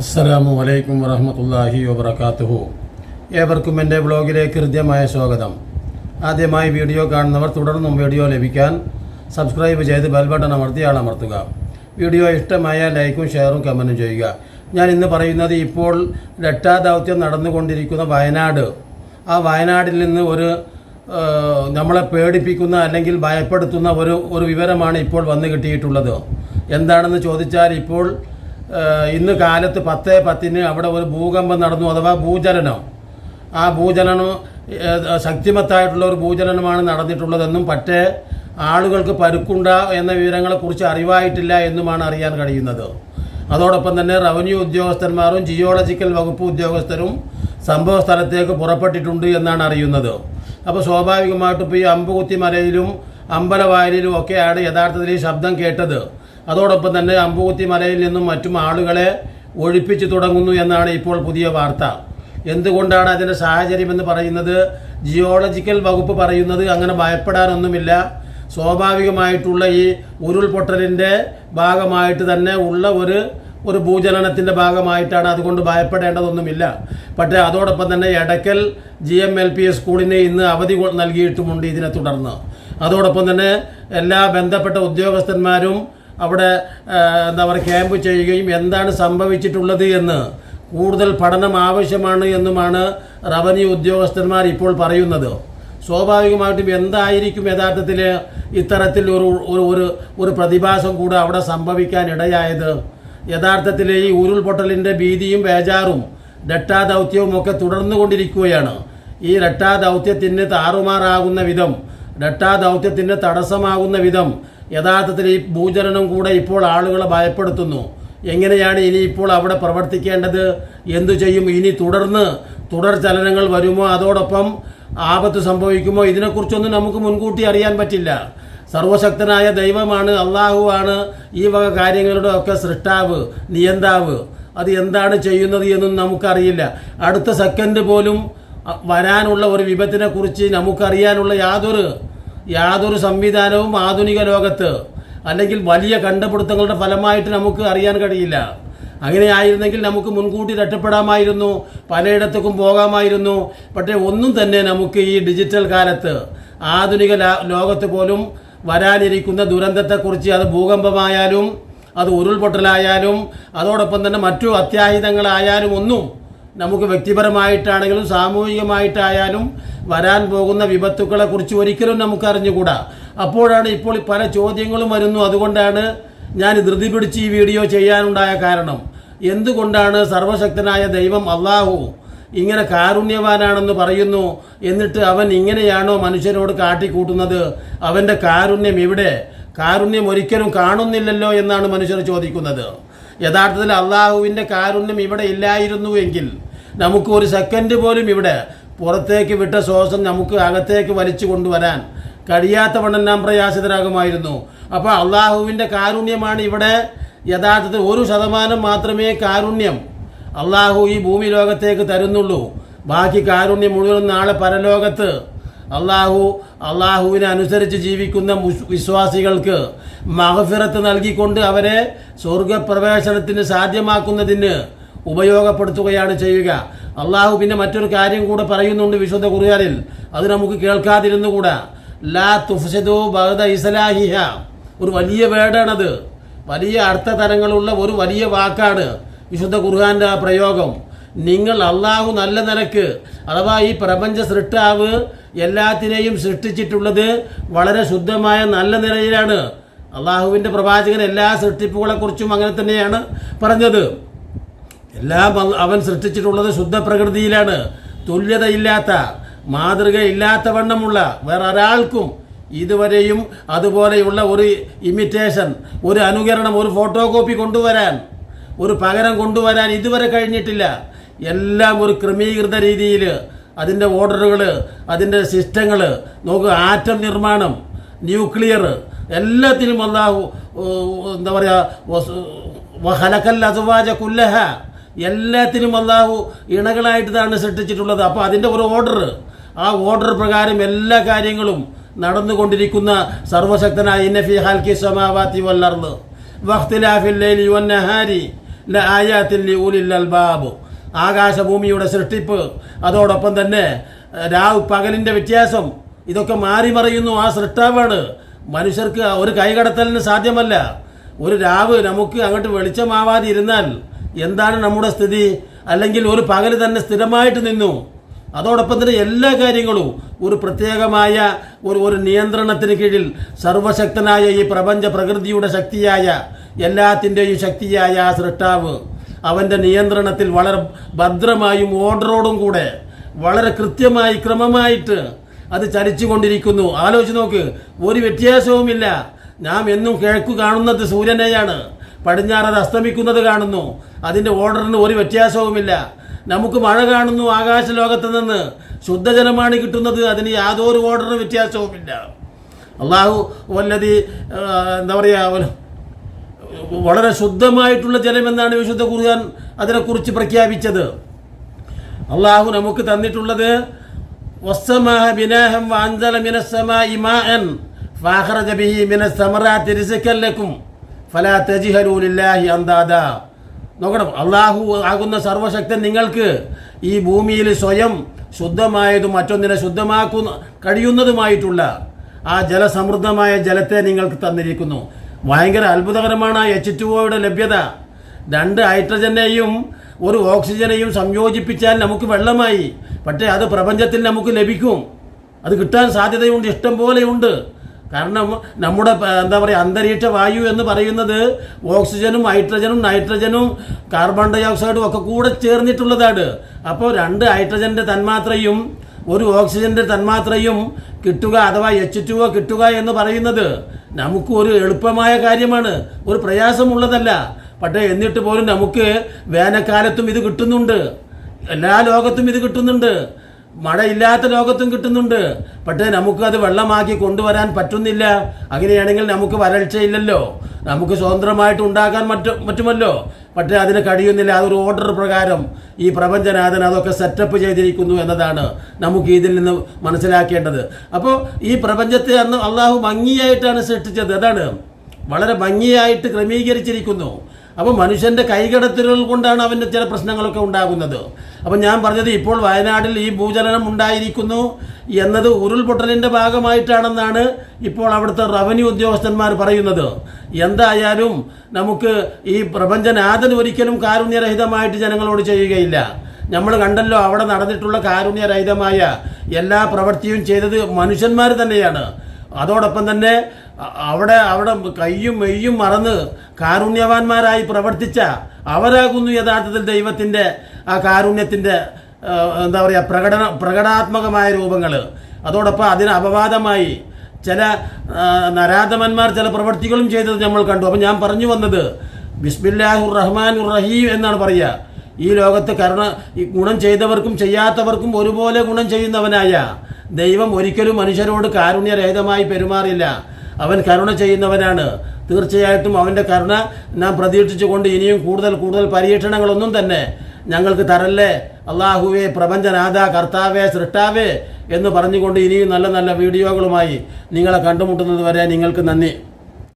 അസ്സലാമു അലൈക്കും വറഹമത്തല്ലാഹി വബർക്കാത്തുഹു ഏവർക്കും എന്റെ ബ്ലോഗിലേക്ക് ഹൃദ്യമായ സ്വാഗതം. ആദ്യമായി വീഡിയോ കാണുന്നവർ തുടർന്നും വീഡിയോ ലഭിക്കാൻ സബ്സ്ക്രൈബ് ചെയ്ത് ബെൽ ബട്ടൺ അമർത്തി വീഡിയോ ഇഷ്ടമായ ലൈക്കും ഷെയറും കമന്റും ചെയ്യുക. ഞാൻ ഇന്ന് പറയുന്നത് ഇപ്പോൾ രക്ഷാദൗത്യം നടന്നുകൊണ്ടിരിക്കുന്ന വയനാട്. ആ വയനാടിൽ നിന്ന് ഒരു നമ്മളെ പേടിപ്പിക്കുന്ന അല്ലെങ്കിൽ ഭയപ്പെടുത്തുന്ന ഒരു ഒരു വിവരമാണ് ഇപ്പോൾ വന്നു കിട്ടിയിട്ടുള്ളത്. എന്താണെന്ന് ചോദിച്ചാൽ ഇപ്പോൾ ഇന്ന് കാലത്ത് പത്ത് പത്തിന് അവിടെ ഒരു ഭൂകമ്പം നടന്നു അഥവാ ഭൂചലനം. ആ ഭൂചലനം ശക്തിമത്തായിട്ടുള്ള ഒരു ഭൂചലനമാണ് നടന്നിട്ടുള്ളതെന്നും പക്ഷേ ആളുകൾക്ക് പരുക്കുണ്ട എന്ന വിവരങ്ങളെക്കുറിച്ച് അറിവായിട്ടില്ല എന്നുമാണ് അറിയാൻ കഴിയുന്നത്. അതോടൊപ്പം തന്നെ റവന്യൂ ഉദ്യോഗസ്ഥന്മാരും ജിയോളജിക്കൽ വകുപ്പ് ഉദ്യോഗസ്ഥരും സംഭവ സ്ഥലത്തേക്ക് പുറപ്പെട്ടിട്ടുണ്ട് എന്നാണ് അറിയുന്നത്. അപ്പോൾ സ്വാഭാവികമായിട്ടും ഇപ്പോൾ ഈ അമ്പുകുത്തി മലയിലും അമ്പലവായലിലും ഒക്കെയാണ് യഥാർത്ഥത്തിൽ ഈ ശബ്ദം കേട്ടത്. അതോടൊപ്പം തന്നെ അമ്പുകുത്തി മലയിൽ നിന്നും മറ്റും ആളുകളെ ഒഴിപ്പിച്ചു തുടങ്ങുന്നു എന്നാണ് ഇപ്പോൾ പുതിയ വാർത്ത. എന്തുകൊണ്ടാണ് അതിന്റെ സാഹചര്യമെന്ന് പറയുന്നത്? ജിയോളജിക്കൽ വകുപ്പ് പറയുന്നത് അങ്ങനെ ഭയപ്പെടാനൊന്നുമില്ല. സ്വാഭാവികമായിട്ടുള്ള ഈ ഉരുൾപൊട്ടലിന്റെ ഭാഗമായിട്ട് തന്നെ ഉള്ള ഒരു ഒരു ഭൂചലനത്തിന്റെ ഭാഗമായിട്ടാണ് അതുകൊണ്ട് ഭയപ്പെടേണ്ടതൊന്നുമില്ല. പക്ഷേ അതോടൊപ്പം തന്നെ Edakkal G M L P സ്കൂളിന് ഇന്ന് അവധി നൽകിയിട്ടുമുണ്ട് ഇതിനെ തുടർന്ന്. അതോടൊപ്പം തന്നെ എല്ലാ ബന്ധപ്പെട്ട ഉദ്യോഗസ്ഥന്മാരും അവിടെ എന്താ പറയുക ക്യാമ്പ് ചെയ്യുകയും എന്താണ് സംഭവിച്ചിട്ടുള്ളത് എന്ന് കൂടുതൽ പഠനം ആവശ്യമാണ് എന്നുമാണ് റവന്യൂ ഉദ്യോഗസ്ഥന്മാർ ഇപ്പോൾ പറയുന്നത്. സ്വാഭാവികമായിട്ടും എന്തായിരിക്കും യഥാർത്ഥത്തിൽ ഇത്തരത്തിൽ ഒരു ഒരു ഒരു പ്രതിഭാസം കൂടെ അവിടെ സംഭവിക്കാൻ ഇടയായത്? യഥാർത്ഥത്തിൽ ഈ ഉരുൾപൊട്ടലിന്റെ ഭീതിയും ബേജാറും രട്ടാ ദൗത്യവും ഒക്കെ തുടർന്നു കൊണ്ടിരിക്കുകയാണ് ഈ രട്ടാ ദൗത്യത്തിന് താറുമാറാകുന്ന വിധം രട്ടാ ദൗത്യത്തിന് തടസ്സമാകുന്ന വിധം യഥാർത്ഥത്തിൽ ഈ ഭൂചലനം കൂടെ ഇപ്പോൾ ആളുകളെ ഭയപ്പെടുത്തുന്നു. എങ്ങനെയാണ് ഇനി ഇപ്പോൾ അവിടെ പ്രവർത്തിക്കേണ്ടത്? എന്തു ചെയ്യും? ഇനി തുടർന്ന് തുടർ ചലനങ്ങൾ വരുമോ? അതോടൊപ്പം ആപത്ത് സംഭവിക്കുമോ? ഇതിനെക്കുറിച്ചൊന്നും നമുക്ക് മുൻകൂട്ടി അറിയാൻ പറ്റില്ല. സർവശക്തനായ ദൈവമാണ് അള്ളാഹുവാണ് ഈ വക കാര്യങ്ങളുടെ ഒക്കെ സൃഷ്ടാവ് നിയന്താവ്. അത് എന്താണ് ചെയ്യുന്നത് എന്നും നമുക്കറിയില്ല. അടുത്ത സെക്കൻഡ് പോലും വരാനുള്ള ഒരു വിപത്തിനെക്കുറിച്ച് നമുക്കറിയാനുള്ള യാതൊരു യാതൊരു സംവിധാനവും ആധുനിക ലോകത്ത് അല്ലെങ്കിൽ വലിയ കണ്ടുപിടുത്തങ്ങളുടെ ഫലമായിട്ട് നമുക്ക് അറിയാൻ കഴിയില്ല. അങ്ങനെ ആയിരുന്നെങ്കിൽ നമുക്ക് മുൻകൂട്ടി രക്ഷപ്പെടാമായിരുന്നു പലയിടത്തേക്കും പോകാമായിരുന്നു. പക്ഷേ ഒന്നും തന്നെ നമുക്ക് ഈ ഡിജിറ്റൽ കാലത്ത് ആധുനിക ലോകത്ത് പോലും വരാനിരിക്കുന്ന ദുരന്തത്തെക്കുറിച്ച് അത് ഭൂകമ്പമായാലും അത് ഉരുൾപൊട്ടലായാലും അതോടൊപ്പം തന്നെ മറ്റു അത്യാഹിതങ്ങളായാലും ഒന്നും നമുക്ക് വ്യക്തിപരമായിട്ടാണെങ്കിലും സാമൂഹികമായിട്ടായാലും വരാൻ പോകുന്ന വിപത്തുക്കളെ കുറിച്ച് ഒരിക്കലും നമുക്ക് അറിഞ്ഞുകൂടാ അപ്പോഴാണ് ഇപ്പോൾ പല ചോദ്യങ്ങളും വരുന്നു. അതുകൊണ്ടാണ് ഞാൻ ധൃതി പിടിച്ച് ഈ വീഡിയോ ചെയ്യാനുണ്ടായ കാരണം. എന്തുകൊണ്ടാണ് സർവശക്തനായ ദൈവം അള്ളാഹു ഇങ്ങനെ കാരുണ്യവാനാണെന്ന് പറയുന്നു? എന്നിട്ട് അവൻ ഇങ്ങനെയാണോ മനുഷ്യനോട് കാട്ടിക്കൂട്ടുന്നത്? അവന്റെ കാരുണ്യം ഇവിടെ കാരുണ്യം ഒരിക്കലും കാണുന്നില്ലല്ലോ എന്നാണ് മനുഷ്യർ ചോദിക്കുന്നത്. യഥാർത്ഥത്തിൽ അള്ളാഹുവിന്റെ കാരുണ്യം ഇവിടെ ഇല്ലായിരുന്നു എങ്കിൽ നമുക്ക് ഒരു സെക്കൻഡ് പോലും ഇവിടെ പുറത്തേക്ക് വിട്ട ശ്വാസം നമുക്ക് അകത്തേക്ക് വലിച്ചു കൊണ്ടുവരാൻ കഴിയാത്തവണ്ണം നാം പ്രയാസിതരാകുമായിരുന്നു. അപ്പോൾ അള്ളാഹുവിന്റെ കാരുണ്യമാണ് ഇവിടെ യഥാർത്ഥത്തിൽ ഒരു ശതമാനം മാത്രമേ കാരുണ്യം അള്ളാഹു ഈ ഭൂമി ലോകത്തേക്ക് തരുന്നുള്ളൂ. ബാക്കി കാരുണ്യം മുഴുവൻ നാളെ പരലോകത്ത് അള്ളാഹു അള്ളാഹുവിനെ അനുസരിച്ച് ജീവിക്കുന്ന വിശ്വാസികൾക്ക് മഹഫിറത്ത് നൽകിക്കൊണ്ട് അവരെ സ്വർഗപ്രവേശനത്തിന് സാധ്യമാക്കുന്നതിന് ഉപയോഗപ്പെടുത്തുകയാണ് ചെയ്യുക. അള്ളാഹു പിന്നെ മറ്റൊരു കാര്യം കൂടെ പറയുന്നുണ്ട് വിശുദ്ധ കുറിയാനിൽ. അത് നമുക്ക് കേൾക്കാതിരുന്നുകൂടാ. ലാ തുഫ്സദു ബഹദ ഇസലാഹിഹ. ഒരു വലിയ വേർഡാണത് വലിയ അർത്ഥതരങ്ങളുള്ള ഒരു വലിയ വാക്കാണ് വിശുദ്ധ ഖുർഹാന്റെ ആ പ്രയോഗം. നിങ്ങൾ അള്ളാഹു നല്ല നിലയ്ക്ക് അഥവാ ഈ പ്രപഞ്ച സൃഷ്ടാവ് എല്ലാത്തിനെയും സൃഷ്ടിച്ചിട്ടുള്ളത് വളരെ ശുദ്ധമായ നല്ല നിലയിലാണ്. അള്ളാഹുവിന്റെ പ്രവാചകൻ എല്ലാ സൃഷ്ടിപ്പുകളെക്കുറിച്ചും അങ്ങനെ തന്നെയാണ് പറഞ്ഞത്. എല്ലാം അവൻ സൃഷ്ടിച്ചിട്ടുള്ളത് ശുദ്ധ പ്രകൃതിയിലാണ് തുല്യതയില്ലാത്ത മാതൃകയില്ലാത്ത വണ്ണമുള്ള വേറെ ഒരാൾക്കും ഇതുവരെയും അതുപോലെയുള്ള ഒരു ഇമിറ്റേഷൻ ഒരു അനുകരണം ഒരു ഫോട്ടോ കോപ്പി കൊണ്ടുവരാൻ ഒരു പകരം കൊണ്ടുവരാൻ ഇതുവരെ കഴിഞ്ഞിട്ടില്ല. എല്ലാം ഒരു ക്രമീകൃത രീതിയിൽ അതിന്റെ ഓർഡറുകൾ അതിന്റെ സിസ്റ്റങ്ങൾ നോക്കുക ആറ്റം നിർമ്മാണം ന്യൂക്ലിയർ എല്ലാത്തിനും ഓ, എന്താ പറയുക ഹലക്കൽ അസുവാജ കുല്ലഹ എല്ലാത്തിനും അല്ലാഹു ഇണകളായിട്ടാണ് സൃഷ്ടിച്ചിട്ടുള്ളത്. അപ്പോൾ അതിന്റെ ഒരു ഓർഡർ ആ ഓർഡർ പ്രകാരം എല്ലാ കാര്യങ്ങളും നടന്നുകൊണ്ടിരിക്കുന്ന സർവശക്തനായ ഇന്നഫി ഹാൽക്കി സമാവാത്തി വല്ലർന്ന് വഖ്തിലാഫിൽ ലൈലി വന്നഹാരി ആയാത്തിൽ ഊലിൽ അൽബാബ്. ആകാശഭൂമിയുടെ സൃഷ്ടിപ്പ് അതോടൊപ്പം തന്നെ രാവ് പകലിന്റെ വ്യത്യാസം ഇതൊക്കെ മാറി മറിയുന്നു ആ സൃഷ്ടാവാണ്. മനുഷ്യർക്ക് ഒരു കൈകടത്തലിന് സാധ്യമല്ല. ഒരു രാവ് നമുക്ക് അങ്ങോട്ട് വെളിച്ചമാവാതെ ഇരുന്നാൽ എന്താണ് നമ്മുടെ സ്ഥിതി? അല്ലെങ്കിൽ ഒരു പകൽ തന്നെ സ്ഥിരമായിട്ട് നിന്നു. അതോടൊപ്പം തന്നെ എല്ലാ കാര്യങ്ങളും ഒരു പ്രത്യേകമായ ഒരു ഒരു നിയന്ത്രണത്തിന് കീഴിൽ സർവശക്തനായ ഈ പ്രപഞ്ച പ്രകൃതിയുടെ ശക്തിയായ എല്ലാത്തിന്റെയും ശക്തിയായ ആ സൃഷ്ടാവ്. അവന്റെ നിയന്ത്രണത്തിൽ വളരെ ഭദ്രമായും ഓർഡറോടും കൂടെ വളരെ കൃത്യമായി ക്രമമായിട്ട് അത് ചലിച്ചുകൊണ്ടിരിക്കുന്നു. ആലോചിച്ച് നോക്ക് ഒരു വ്യത്യാസവുമില്ല. നാം എന്നും കിഴക്കു കാണുന്നത് സൂര്യനെയാണ്. അത് അസ്തമിക്കുന്നത് കാണുന്നു. അതിന്റെ ഓർഡറിന് ഒരു വ്യത്യാസവുമില്ല. നമുക്ക് മഴ കാണുന്നു ആകാശ ലോകത്ത് നിന്ന്. ശുദ്ധജലമാണ് കിട്ടുന്നത്. അതിന് യാതൊരു ഓർഡറിന് വ്യത്യാസവുമില്ല. അള്ളാഹു വല്ലതി എന്താ പറയുക വളരെ ശുദ്ധമായിട്ടുള്ള ജലമെന്നാണ് വിശുദ്ധ ഖുർആൻ അതിനെക്കുറിച്ച് പ്രഖ്യാപിച്ചത്. അള്ളാഹു നമുക്ക് തന്നിട്ടുള്ളത് നോക്കണം അള്ളാഹു ആകുന്ന സർവശക്തൻ നിങ്ങൾക്ക് ഈ ഭൂമിയിൽ സ്വയം ശുദ്ധമായതും മറ്റൊന്നിനെ ശുദ്ധമാക്കുന്ന കഴിയുന്നതുമായിട്ടുള്ള ആ ജലസമൃദ്ധമായ ജലത്തെ നിങ്ങൾക്ക് തന്നിരിക്കുന്നു. ഭയങ്കര അത്ഭുതകരമാണ് എച്ച് ടു ഒയുടെ ലഭ്യത. രണ്ട് ഹൈഡ്രജനെയും ഒരു ഓക്സിജനെയും സംയോജിപ്പിച്ചാൽ നമുക്ക് വെള്ളമായി. പക്ഷേ അത് പ്രപഞ്ചത്തിൽ നമുക്ക് ലഭിക്കും. അത് കിട്ടാൻ സാധ്യതയുണ്ട് ഇഷ്ടം പോലെയുണ്ട്. കാരണം നമ്മുടെ എന്താ പറയുക അന്തരീക്ഷ വായു എന്ന് പറയുന്നത് ഓക്സിജനും ഹൈഡ്രജനും നൈട്രജനും കാർബൺ ഡൈ ഓക്സൈഡും ഒക്കെ കൂടെ ചേർന്നിട്ടുള്ളതാണ്. അപ്പോൾ രണ്ട് ഹൈഡ്രജന്റെ തന്മാത്രയും ഒരു ഓക്സിജന്റെ തന്മാത്രയും കിട്ടുക അഥവാ എച്ച് ടു ഒ കിട്ടുക എന്ന് പറയുന്നത് നമുക്ക് ഒരു എളുപ്പമായ കാര്യമാണ്. ഒരു പ്രയാസമുള്ളതല്ല. പക്ഷേ എന്നിട്ട് പോലും നമുക്ക് വേനൽക്കാലത്തും ഇത് കിട്ടുന്നുണ്ട്. എല്ലാ ലോകത്തും ഇത് കിട്ടുന്നുണ്ട്. മഴയില്ലാത്ത ലോകത്തും കിട്ടുന്നുണ്ട്. പക്ഷേ നമുക്ക് അത് വെള്ളമാക്കി കൊണ്ടുവരാൻ പറ്റുന്നില്ല. അങ്ങനെയാണെങ്കിൽ നമുക്ക് വരൾച്ചയില്ലല്ലോ. നമുക്ക് സ്വതന്ത്രമായിട്ട് ഉണ്ടാക്കാൻ മറ്റു പറ്റുമല്ലോ പക്ഷേ അതിന് കഴിയുന്നില്ല. അതൊരു ഓർഡർ പ്രകാരം ഈ പ്രപഞ്ചനാഥൻ അതൊക്കെ സെറ്റപ്പ് ചെയ്തിരിക്കുന്നു എന്നതാണ് നമുക്ക് ഇതിൽ നിന്ന് മനസ്സിലാക്കേണ്ടത്. അപ്പോൾ ഈ പ്രപഞ്ചത്തെ അന്ന് അള്ളാഹു ഭംഗിയായിട്ടാണ് സൃഷ്ടിച്ചത്. അതാണ്. വളരെ ഭംഗിയായിട്ട് ക്രമീകരിച്ചിരിക്കുന്നു. അപ്പോൾ മനുഷ്യന്റെ കൈകടത്തലുകൾ കൊണ്ടാണ് അവന്റെ ചില പ്രശ്നങ്ങളൊക്കെ ഉണ്ടാകുന്നത്. അപ്പോൾ ഞാൻ പറഞ്ഞത് ഇപ്പോൾ വയനാട്ടിൽ ഈ ഭൂചലനം ഉണ്ടായിരിക്കുന്നു എന്നത് ഉരുൾപൊട്ടലിന്റെ ഭാഗമായിട്ടാണെന്നാണ് ഇപ്പോൾ അവിടുത്തെ റവന്യൂ ഉദ്യോഗസ്ഥന്മാർ പറയുന്നത്. എന്തായാലും നമുക്ക് ഈ പ്രപഞ്ചനാഥൻ ഒരിക്കലും കാരുണ്യരഹിതമായിട്ട് ജനങ്ങളോട് ചെയ്യുകയില്ല. നമ്മൾ കണ്ടല്ലോ അവിടെ നടന്നിട്ടുള്ള കാരുണ്യരഹിതമായ എല്ലാ പ്രവൃത്തിയും ചെയ്തത് മനുഷ്യന്മാർ തന്നെയാണ്. അതോടൊപ്പം തന്നെ അവിടെ അവിടെ കയ്യും മെയ്യും മറന്ന് കാരുണ്യവാന്മാരായി പ്രവർത്തിച്ച അവരാകുന്നു യഥാർത്ഥത്തിൽ ദൈവത്തിന്റെ ആ കാരുണ്യത്തിന്റെ എന്താ പറയുക പ്രകടന പ്രകടാത്മകമായ രൂപങ്ങൾ അതോടൊപ്പം അതിന് അപവാദമായി ചില നരാധമന്മാർ ചില പ്രവൃത്തികളും ചെയ്തത് നമ്മൾ കണ്ടു. അപ്പം ഞാൻ പറഞ്ഞു വന്നത് ബിസ്മില്ലാഹുർ റഹ്മാൻ റഹീം എന്നാണ് പറയുക. ഈ ലോകത്ത് കരുണ ഈ ഗുണം ചെയ്തവർക്കും ചെയ്യാത്തവർക്കും ഒരുപോലെ ഗുണം ചെയ്യുന്നവനായ ദൈവം ഒരിക്കലും മനുഷ്യരോട് കാരുണ്യരഹിതമായി പെരുമാറില്ല. അവൻ കരുണ ചെയ്യുന്നവനാണ്. തീർച്ചയായിട്ടും അവന്റെ കരുണ നാം പ്രതീക്ഷിച്ചുകൊണ്ട് ഇനിയും കൂടുതൽ കൂടുതൽ പരീക്ഷണങ്ങളൊന്നും തന്നെ ഞങ്ങൾക്ക് തരല്ലേ? അള്ളാഹുവേ പ്രപഞ്ചനാഥ കർത്താവേ സൃഷ്ടാവേ എന്ന് പറഞ്ഞുകൊണ്ട് ഇനിയും നല്ല നല്ല വീഡിയോകളുമായി നിങ്ങളെ കണ്ടുമുട്ടുന്നത് വരെ നിങ്ങൾക്ക് നന്ദി.